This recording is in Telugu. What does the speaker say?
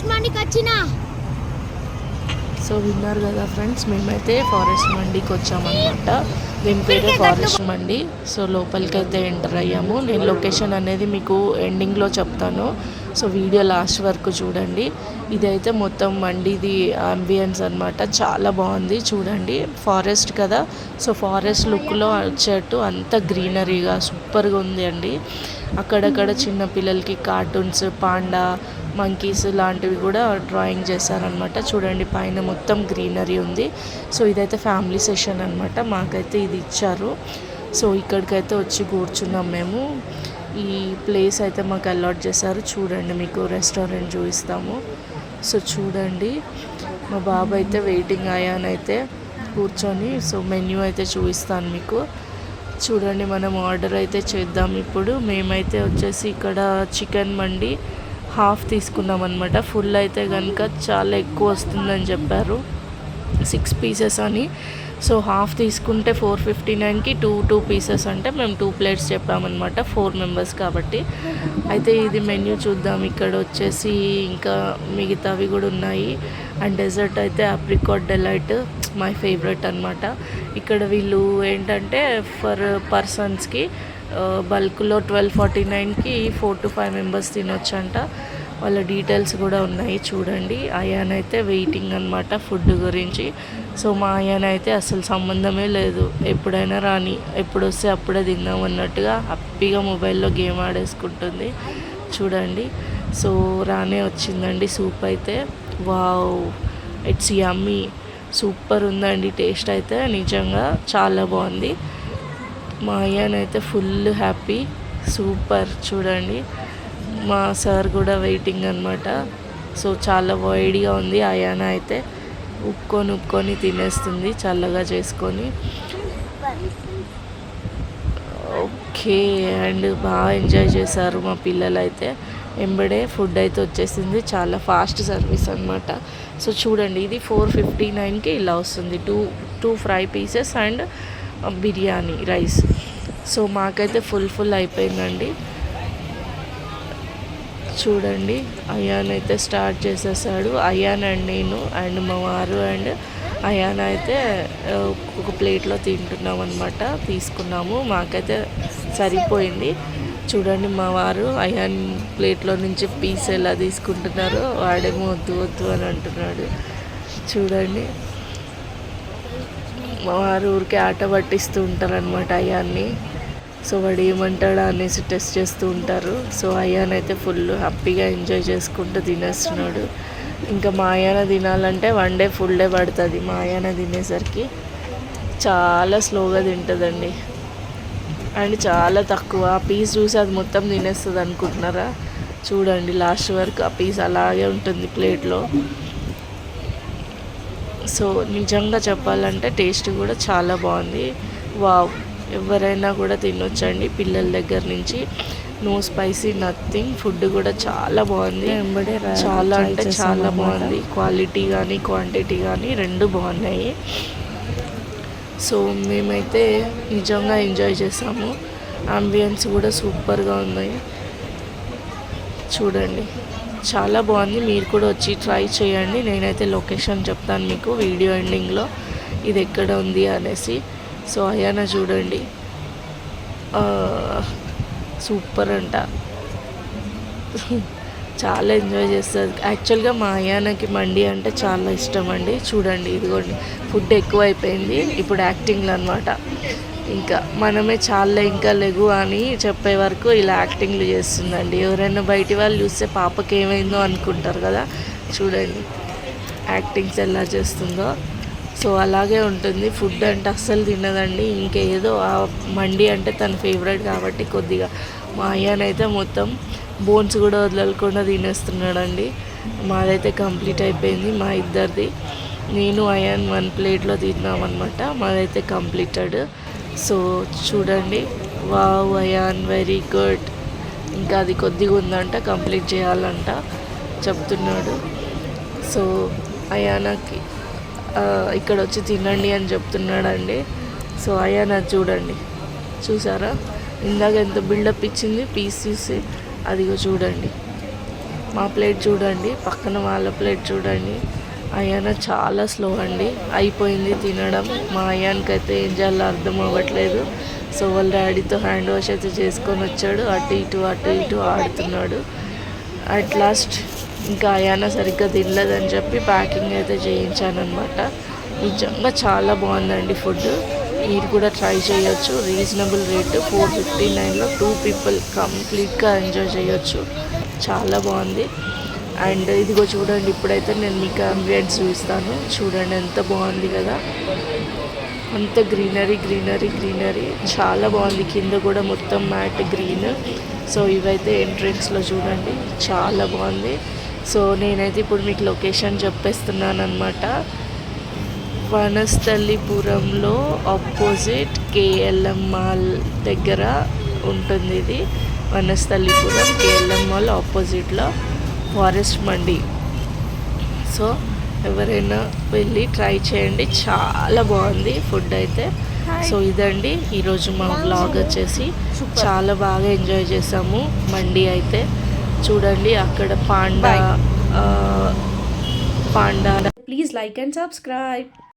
ఫారెస్ట్ మండికి వచ్చిన సో విన్నారు కదా ఫ్రెండ్స్ మేమైతే ఫారెస్ట్ మండికి వచ్చామన్నమాట. పేరు ఫారెస్ట్ మండి. సో లోపలికి అయితే ఎంటర్ అయ్యాము. నేను లొకేషన్ అనేది మీకు ఎండింగ్లో చెప్తాను. సో వీడియో లాస్ట్ వరకు చూడండి. ఇదైతే మొత్తం మండిది అంబియన్స్ అన్నమాట. చాలా బాగుంది. చూడండి ఫారెస్ట్ కదా. సో ఫారెస్ట్ లుక్లో వచ్చేట్టు అంత గ్రీనరీగా సూపర్గా ఉంది అండి. అక్కడక్కడ చిన్న పిల్లలకి కార్టూన్స్ పాండా మంకీస్ లాంటివి కూడా డ్రాయింగ్ చేశారనమాట చూడండి పైన మొత్తం గ్రీనరీ ఉంది. సో ఇదైతే ఫ్యామిలీ సెషన్ అనమాట మాకైతే ఇది ఇచ్చారు. సో ఇక్కడికైతే వచ్చి కూర్చున్నాం మేము. ఈ ప్లేస్ అయితే మాకు అలాట్ చేశారు. చూడండి మీకు రెస్టారెంట్ చూపిస్తాము. సో చూడండి మా బాబు అయితే వెయిటింగ్ అయ్యానైతే కూర్చొని. సో మెన్యూ అయితే చూపిస్తాను మీకు. చూడండి మనం ఆర్డర్ అయితే చేద్దాం ఇప్పుడు. మేమైతే వచ్చేసి ఇక్కడ చికెన్ మండి హాఫ్ తీసుకున్నాం అనమాట ఫుల్ అయితే కనుక చాలా ఎక్కువ వస్తుందని చెప్పారు. సిక్స్ పీసెస్ అని. సో హాఫ్ తీసుకుంటే ఫోర్ ఫిఫ్టీ నైన్కి టూ టూ పీసెస్ అంటే మేము టూ ప్లేట్స్ చెప్పామన్నమాట ఫోర్ మెంబర్స్ కాబట్టి. అయితే ఇది మెన్యూ చూద్దాం. ఇక్కడ వచ్చేసి ఇంకా మిగతావి కూడా ఉన్నాయి. అండ్ డెజర్ట్ అయితే అప్రికాట్ డెలైట్ మై ఫేవరెట్ అనమాట ఇక్కడ వీళ్ళు ఏంటంటే ఫర్ పర్సన్స్కి బల్క్లో ట్వెల్వ్ ఫార్టీ నైన్కి ఫోర్ టు ఫైవ్ మెంబర్స్ తినొచ్చంట. వాళ్ళ డీటెయిల్స్ కూడా ఉన్నాయి చూడండి. అయాన్ అయితే వెయిటింగ్ అనమాట ఫుడ్ గురించి. సో మా అయాన్ అయితే అసలు సంబంధమే లేదు. ఎప్పుడైనా రాని ఎప్పుడు వస్తే అప్పుడే తిందాం అన్నట్టుగా హ్యాపీగా మొబైల్లో గేమ్ ఆడేసుకుంటుంది. చూడండి. సో రానే వచ్చిందండి సూప్ అయితే. వావ్! It's yummy! సూపర్ ఉందండి టేస్ట్ అయితే. నిజంగా చాలా బాగుంది. మా అయ్యానైతే ఫుల్ హ్యాపీ సూపర్ చూడండి. మా సార్ కూడా వెయిటింగ్ అనమాట సో చాలా వైడ్గా ఉంది అయాన అయితే. ఉప్పుకొని ఉప్పుకొని తినేస్తుంది చల్లగా చేసుకొని. ఓకే అండ్ బాగా ఎంజాయ్ చేశారు మా పిల్లలు అయితే ఎంబడే ఫుడ్ అయితే వచ్చేసింది. చాలా ఫాస్ట్ సర్వీస్ అనమాట సో చూడండి ఇది ఫోర్ ఫిఫ్టీ నైన్కి ఇలా వస్తుంది. Two two fry pieces and biryani rice. So మాకైతే ఫుల్ ఫుల్ అయిపోయిందండి. చూడండి అయాన్ అయితే స్టార్ట్ చేసేసాడు. అయాన్ అండ్ నేను అండ్ మా వారు అండ్ అయాన్ అయితే ఒక ప్లేట్లో తింటున్నాం అనమాట తీసుకున్నాము. మాకైతే సరిపోయింది. చూడండి మా వారు అయాన్ ప్లేట్లో నుంచి పీస్ ఎలా తీసుకుంటున్నారో వాడేమో వద్దు వద్దు అని అంటున్నాడు. చూడండి. మా వారు ఊరికే ఆట పట్టిస్తూ ఉంటారు అనమాట సో వాడు ఏమంటాడా అనేసి టెస్ట్ చేస్తూ ఉంటారు. సో అయ్యానైతే అయితే ఫుల్ హ్యాపీగా ఎంజాయ్ చేసుకుంటూ తినేస్తున్నాడు. ఇంకా మా అయ్యాన తినాలంటే వన్ డే ఫుల్ డే పడుతుంది. మా అయ్యాన తినేసరికి చాలా స్లోగా తింటుందండి. అండ్ చాలా తక్కువ. ఆ పీస్ చూసి అది మొత్తం తినేస్తుంది అనుకుంటున్నారా? చూడండి లాస్ట్ వరకు ఆ పీస్ అలాగే ఉంటుంది ప్లేట్లో. సో నిజంగా చెప్పాలంటే టేస్ట్ కూడా చాలా బాగుంది. వావ్ ఎవరైనా కూడా తినొచ్చండి పిల్లల దగ్గర నుంచి. నో స్పైసీ నథింగ్ ఫుడ్ కూడా చాలా బాగుంది. చాలా అంటే చాలా బాగుంది. క్వాలిటీ కానీ క్వాంటిటీ కానీ రెండు బాగున్నాయి. సో మేమైతే నిజంగా ఎంజాయ్ చేసాము. అంబియన్స్ కూడా సూపర్గా ఉన్నాయి చూడండి. చాలా బాగుంది. మీరు కూడా వచ్చి ట్రై చేయండి. నేనైతే లొకేషన్ చెప్తాను మీకు వీడియో ఎండింగ్లో. ఇది ఎక్కడ ఉంది అనేసి. సో అయాన చూడండి. సూపర్ అంట. చాలా ఎంజాయ్ చేస్తుంది. యాక్చువల్గా మా అయానకి మండి అంటే చాలా ఇష్టం అండి. చూడండి ఇదిగోండి. ఫుడ్ ఎక్కువ అయిపోయింది ఇప్పుడు యాక్టింగ్లు అనమాట ఇంకా మనమే చాలా ఇంకా లెగు అని చెప్పే వరకు ఇలా యాక్టింగ్లు చేస్తుందండి. ఎవరైనా బయటి వాళ్ళు చూస్తే పాపకి ఏమైందో అనుకుంటారు కదా. చూడండి యాక్టింగ్స్ ఎలా చేస్తుందో. సో అలాగే ఉంటుంది. ఫుడ్ అంటే అస్సలు తినదండి. ఇంకేదో ఆ మండి అంటే తన ఫేవరెట్ కాబట్టి కొద్దిగా మా అయ్యనైతే మొత్తం బోన్స్ కూడా వదలకుండా తినేస్తున్నాడండి. మాదైతే కంప్లీట్ అయిపోయింది మా ఇద్దరిది. నేను అయాన్ వన్ ప్లేట్లో తిన్నామన్నమాట. మాదైతే కంప్లీటెడ్. సో చూడండి. Wow Ayaan very good. ఇంకా అది కొద్దిగా ఉందంట కంప్లీట్ చేయాలంట చెప్తున్నాడు. సో అయానాకి ఇక్కడ వచ్చి తినండి అని చెప్తున్నాడండి. సో అయానా చూడండి. చూసారా? ఇందాక ఎంత బిల్డప్ ఇచ్చింది పీస్ తీసి అదిగో చూడండి. మా ప్లేట్ చూడండి పక్కన వాళ్ళ ప్లేట్ చూడండి. అయాన చాలా స్లో అండి. అయిపోయింది తినడం. మా అయ్యానికైతే ఏం చేయాలో అర్థం అవ్వట్లేదు. సో వాళ్ళ డాడీతో హ్యాండ్ వాష్ అయితే చేసుకొని వచ్చాడు. అటు ఇటు అటు ఇటు ఆడుతున్నాడు. అట్ లాస్ట్ ఇంకా అయాన సరిగ్గా తినలేదని చెప్పి ప్యాకింగ్ అయితే చేయించాను నిజంగా చాలా బాగుందండి ఫుడ్ మీరు కూడా ట్రై చేయొచ్చు. రీజనబుల్ రేటు ఫోర్ ఫిఫ్టీ నైన్లో టూ పీపుల్ కంప్లీట్గా ఎంజాయ్ చేయొచ్చు. చాలా బాగుంది. అండ్ ఇదిగో చూడండి ఇప్పుడైతే నేను మీకు అంబియన్స్ చూపిస్తాను. చూడండి ఎంత బాగుంది కదా. అంత గ్రీనరీ గ్రీనరీ గ్రీనరీ చాలా బాగుంది. కింద కూడా మొత్తం మ్యాట్ గ్రీన్. సో ఇవైతే ఎంట్రెన్స్లో చూడండి చాలా బాగుంది. సో నేనైతే ఇప్పుడు మీకు లొకేషన్ చెప్పేస్తున్నాను అనమాట వనస్థలిపురంలో ఆపోజిట్ కేఎల్ఎం మాల్ దగ్గర ఉంటుంది ఇది. వనస్థలిపురం కేఎల్ఎం మాల్ ఆపోజిట్లో ఫారెస్ట్ మండి. సో ఎవరైనా వెళ్ళి ట్రై చేయండి. చాలా బాగుంది ఫుడ్ అయితే. సో ఇదండి. ఈరోజు మా బ్లాగ్ వచ్చేసి చాలా బాగా ఎంజాయ్ చేసాము మండి అయితే. చూడండి అక్కడ panda panda. Please like and subscribe.